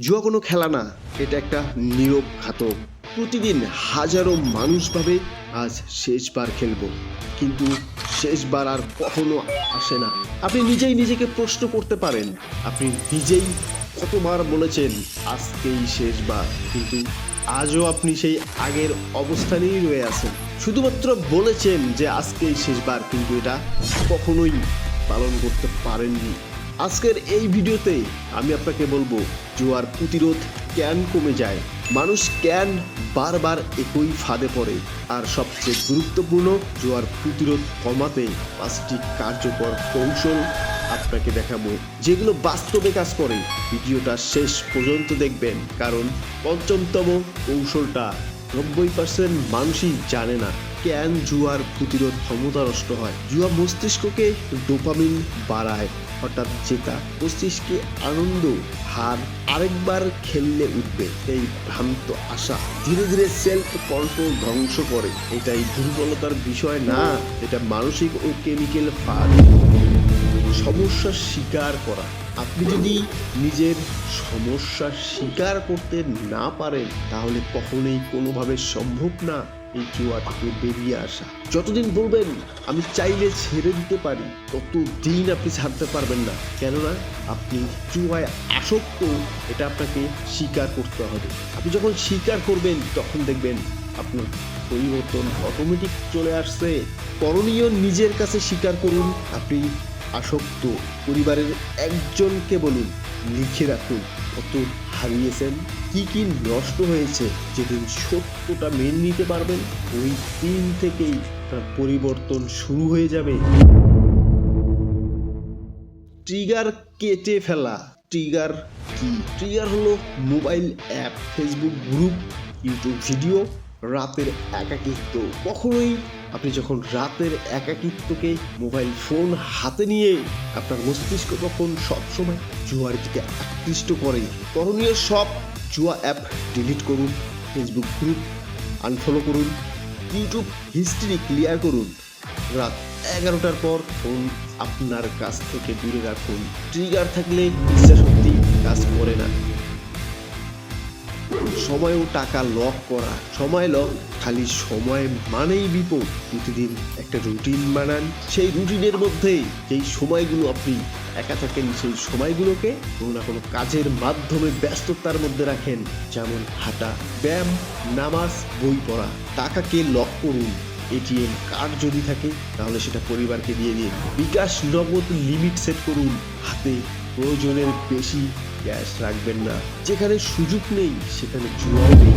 জুয়া কোনো খেলা না, এটা একটা নীরব ঘাতক। প্রতিদিন হাজারো মানুষ ভাবে, আজ শেষবার খেলব। কিন্তু শেষবার আর কখনো আসে না। আপনি নিজেই নিজেকে প্রশ্ন করতে পারেন, আপনি নিজেই কতবার বলেছেন আজকেই শেষবার? কিন্তু আজও আপনি সেই আগের অবস্থানেই রয়ে আছেন। শুধুমাত্র বলেছেন যে আজকেই শেষবার, কিন্তু এটা কখনোই পালন করতে পারেননি। আজকের এই ভিডিওতে আমি আপনাকে বলব, জুয়ার প্রতিরোধ কেন কমে যায়? মানুষ কেন বারবার একই ফাঁদে পড়ে? আর সবচেয়ে গুরুত্বপূর্ণ, জুয়ার প্রতিরোধ কমাতে পাঁচটি কার্যকর কৌশল আপনাকে দেখাবো, যেগুলো বাস্তবে কাজ করে। ভিডিওটা শেষ পর্যন্ত দেখবেন, কারণ পঞ্চমতম কৌশলটা নব্বই পার্সেন্ট মানুষই জানে না কেন জুয়ার প্রতিরোধ ক্ষমতা নষ্ট হয়। জুয়া মস্তিষ্ককে ডোপামিন বাড়ায়। হঠাৎ জেতা মস্তিষ্কে আনন্দ, হার আরেকবার খেললে উঠবে এই ভ্রান্ত আশা। ধীরে ধীরে সেলফ কন্ট্রোল ধ্বংস করে। এটাই দুর্বলতার বিষয় না, এটা মানসিক ও কেমিক্যাল ফাঁদ সমস্যা স্বীকার করা। আপনি যদি নিজের সমস্যা স্বীকার করতে না পারেন, তাহলে কখনোই কোনোভাবে সম্ভব না এই জুয়া থেকে বেরিয়ে আসা। যতদিন বলবেন, আমি চাইলে ছেড়ে দিতে পারি, ততদিন আপনি ছাড়তে পারবেন না। কেননা, আপনি জুয়ায় আসক্ত, এটা আপনাকে স্বীকার করতে হবে। আপনি যখন স্বীকার করবেন, তখন দেখবেন আপনার পরিবর্তন অটোমেটিক চলে আসছে। করণীয় নিজের কাছে স্বীকার করুন, আপনি আসক্ত পরিবারের একজনকে বলুন, লিখে রাখুন। কত হারিয়েছেন কি কি নষ্ট হয়েছে যেদিন সত্যটা মেনে নিতে পারবেন, ওই দিন থেকেই তার পরিবর্তন শুরু হয়ে যাবে। ট্রিগার কেটে ফেলা। ট্রিগার কি? ট্রিগার হলো mobile app, Facebook group, YouTube video. রাতের একাকিত্ব। কখনোই আপনি যখন রাতের একাকিত্বকে মোবাইল ফোন হাতে নিয়ে আপনার মস্তিষ্ক তখন সবসময় জুয়ার দিকে আকৃষ্ট করে। করণীয় সব জুয়া অ্যাপ ডিলিট করুন ফেসবুক গ্রুপ আনফলো করুন ইউটিউব হিস্ট্রি ক্লিয়ার করুন। রাত এগারোটার পর ফোন আপনার কাছ থেকে দূরে রাখুন। ট্রিগার থাকলে ইচ্ছা শক্তি কাজ করে না। সময় ও টাকা লক করা, সময় লক খালি সময় মানেই বিপদ। প্রতিদিন একটা রুটিন বানান। সেই রুটিনের মধ্যে যেই সময়গুলো আপনি একা থাকেন, সেই সময়গুলোকে কোনো না কোনো কাজের মাধ্যমে ব্যস্ততার মধ্যে রাখেন। যেমন হাঁটা, ব্যায়াম, নামাজ, বই পড়া। টাকাকে লক করুন। এটিএম কার্ড যদি থাকে, তাহলে সেটা পরিবারকে দিয়ে দিন। বিকাশ নগদ লিমিট সেট করুন। হাতে প্রয়োজনের বেশি ক্যাশ রাখবেন না। যেখানে সুযোগ নেই, সেখানে জুয়াও নেই।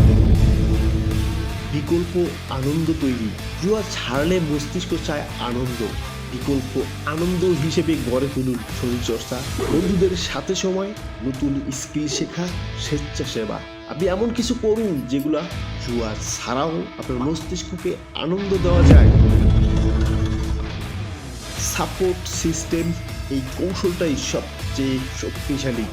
বিকল্প আনন্দ তৈরি। জুয়া ছাড়লে মস্তিষ্ক চায় আনন্দ। বিকল্প আনন্দ হিসেবে গড়ে তুলুন শরীরচর্চা। বন্ধুদের সাথে সময়, নতুন স্কিল শেখা, স্বেচ্ছাসেবা। আপনি এমন কিছু করুন যেগুলা জুয়া ছাড়াও আপনার মস্তিষ্ককে আনন্দ দেওয়া যায়। সাপোর্ট সিস্টেম এই কৌশলটাই সবচেয়ে শক্তিশালী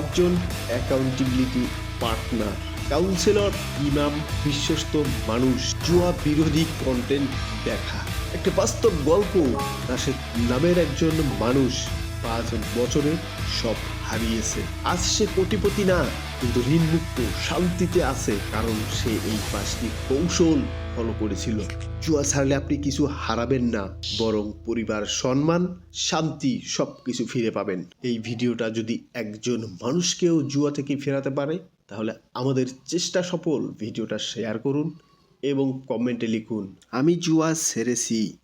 একজন অ্যাকাউন্টেবিলিটি পার্টনার কাউন্সিলর ইমাম বিশ্বস্ত মানুষ, জুয়া বিরোধী কন্টেন্ট দেখা। একটা বাস্তব গল্প রাশেদ নামের একজন মানুষ পাঁচ বছরে সব হারিয়েছে। আজ সে কোটিপতি না, কিন্তু ঋণমুক্ত শান্তিতে আছে, কারণ সে এই পাঁচটি কৌশল ফলো করেছিল। জুয়া ছাড়লে আপনি কিছু হারাবেন না, বরং পরিবার, সম্মান, শান্তি সব কিছু ফিরে পাবেন। এই ভিডিওটা যদি একজন মানুষকেও জুয়া থেকে ফেরাতে পারে, তাহলে আমাদের চেষ্টা সফল ভিডিওটা শেয়ার করুন এবং কমেন্টে লিখুন, আমি জুয়া সেরেছি